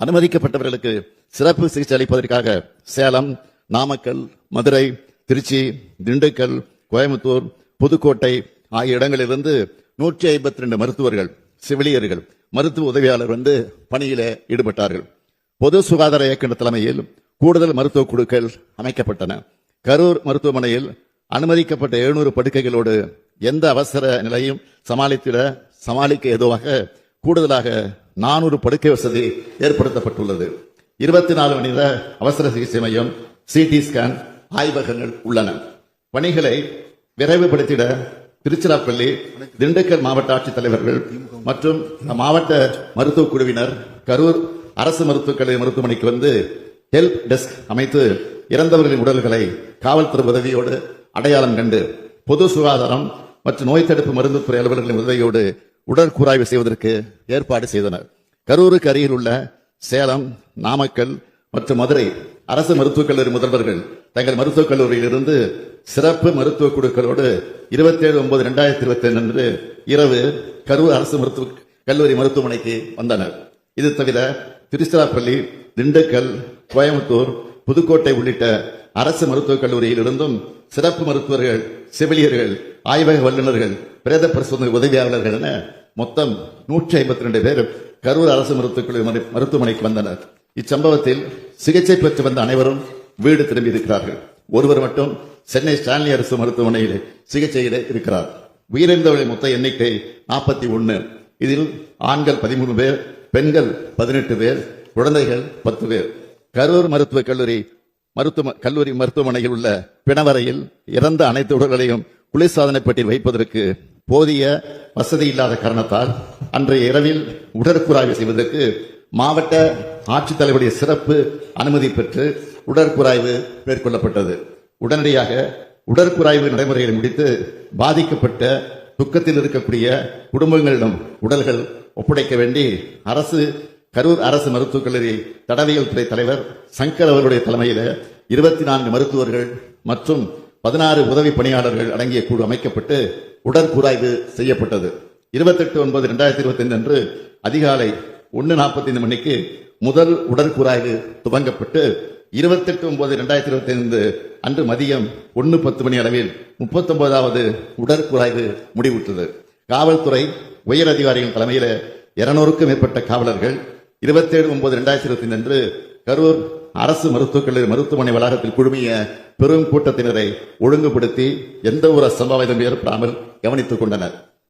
அனுமதிக்கப்பட்டவர்களுக்கு சிறப்பு சிகிச்சை அளிப்பதற்காக சேலம் நாமக்கல் மதுரை திருச்சி திண்டுக்கல் கோயம்புத்தூர் புதுக்கோட்டை ஆகிய இடங்களிலிருந்து நூற்றி ஐம்பத்தி ரெண்டு மருத்துவர்கள் செவிலியர்கள் மருத்துவ உதவியாளர் வந்து பணியிலே ஈடுபட்டார்கள். பொது சுகாதார இயக்குநர் தலைமையில் கூடுதல் மருத்துவ குழுக்கள் அமைக்கப்பட்டன. கரூர் மருத்துவமனையில் அனுமதிக்கப்பட்ட எழுநூறு படுக்கைகளோடு எந்த அவசர நிலையும் சமாளித்திட சமாளிக்க ஏதுவாக கூடுதலாக நானூறு படுக்கை வசதி ஏற்படுத்தப்பட்டுள்ளது. இருபத்தி நாலு மணி நேர அவசர சிகிச்சை மையம் சிடி ஸ்கேன் ஆய்வகங்கள் உள்ளன. பணிகளை விரைவுபடுத்திட திருச்சிராப்பள்ளி திண்டுக்கல் மாவட்ட ஆட்சித்தலைவர்கள் மற்றும் மாவட்ட மருத்துவக் குழுவினர் கரூர் அரசு மருத்துவக் கல்லூரி மருத்துவமனைக்கு வந்து ஹெல்ப் டெஸ்க் அமைத்து இறந்தவர்களின் உடல்களை காவல்துறை உதவியோடு அடையாளம் கண்டு பொது சுகாதாரம் மற்றும் நோய் தடுப்பு மருந்து துறை அலுவலர்களின் உதவியோடு உடற்கூராய்வு செய்வதற்கு ஏற்பாடு செய்தனர். கரூருக்கு அருகில் உள்ள சேலம் நாமக்கல் மற்றும் மதுரை அரசு மருத்துவக் கல்லூரி முதல்வர்கள் தங்கள் மருத்துவக் கல்லூரியிலிருந்து சிறப்பு மருத்துவ குழுக்களோடு இருபத்தி ஏழு ஒன்பது இரண்டாயிரத்தி இருபத்தி அன்று இரவு கரூர் அரசு மருத்துவ கல்லூரி மருத்துவமனைக்கு வந்தனர். இது தவிர திருச்சிராப்பள்ளி திண்டுக்கல் கோயம்புத்தூர் புதுக்கோட்டை உள்ளிட்ட அரசு மருத்துவக் கல்லூரியில் இருந்தும் சிறப்பு மருத்துவர்கள் செவிலியர்கள் ஆய்வக வல்லுநர்கள் பிரேத பரிசோதனை உதவியாளர்கள் என மொத்தம் நூற்றி ஐம்பத்தி ரெண்டு பேர் கரூர் அரசு மருத்துவக்குழு மருத்துவமனைக்கு வந்தனர். இச்சம்பவத்தில் சிகிச்சை பெற்று வந்த அனைவரும் வீடு திரும்பி இருக்கிறார்கள் ஒருவர் மட்டும் சென்னை ஸ்டான்லி அரசு மருத்துவமனையில் சிகிச்சையிட இருக்கிறார். உயிரிழந்தவர்களின் மொத்த எண்ணிக்கை நாற்பத்தி ஒன்னு. இதில் ஆண்கள் பதிமூணு பேர் பெண்கள் பதினெட்டு பேர் குழந்தைகள் பத்து பேர். கரூர் மருத்துவக் கல்லூரி மருத்துவ கல்லூரி மருத்துவமனையில் உள்ள பிணவரையில் இறந்த அனைத்து உடல்களையும் குளிர்சாதனை பெட்டியில் வைப்பதற்கு போதிய வசதி இல்லாத காரணத்தால் அன்றைய இரவில் உடற்குறாய்வு செய்வதற்கு மாவட்ட ஆட்சித்தலைவருடைய சிறப்பு அனுமதி பெற்று உடற்குறாய்வு மேற்கொள்ளப்பட்டது. உடனடியாக உடற்குறாய்வு நடைமுறைகளை முடித்து பாதிக்கப்பட்ட துக்கத்தில் இருக்கக்கூடிய குடும்பங்களிடம் உடல்கள் ஒப்படைக்க வேண்டி அரசு கரூர் அரசு மருத்துவக் கல்லூரி தடவியல் துறை தலைவர் சங்கர் அவர்களுடைய தலைமையில் இருபத்தி நான்கு மருத்துவர்கள் மற்றும் பதினாறு உதவி பணியாளர்கள் அடங்கிய குழு அமைக்கப்பட்டு உடற்கூராய்வு செய்யப்பட்டது. இருபத்தெட்டு ஒன்பது இரண்டாயிரத்தி இருபத்தி ஐந்து அன்று அதிகாலை ஒன்று நாற்பத்தைந்து மணிக்கு முதல் உடற்கூராய்வு துவங்கப்பட்டு இருபத்தெட்டு ஒன்பது இரண்டாயிரத்தி இருபத்தி ஐந்து அன்று மதியம் ஒன்று பத்து மணி அளவில் முப்பத்தொன்பதாவது உடற்கூராய்வு முடிவுற்றது. காவல்துறை உயர் அதிகாரிகள் தலைமையில் இருநூறுக்கும் மேற்பட்ட காவலர்கள் இருபத்தேழு ஒன்பது இரண்டாயிரத்தி இருபத்தி ஐந்து அன்று கரூர் அரசு மருத்துவக்கல்லூரி மருத்துவமனை வளாகத்தில் குழுமிய பெரும் கூட்டத்தினரை ஒழுங்குபடுத்தி எந்த ஒரு அசம்பாவிதம் ஏற்படாமல் கவனித்துக் கொண்டனர்.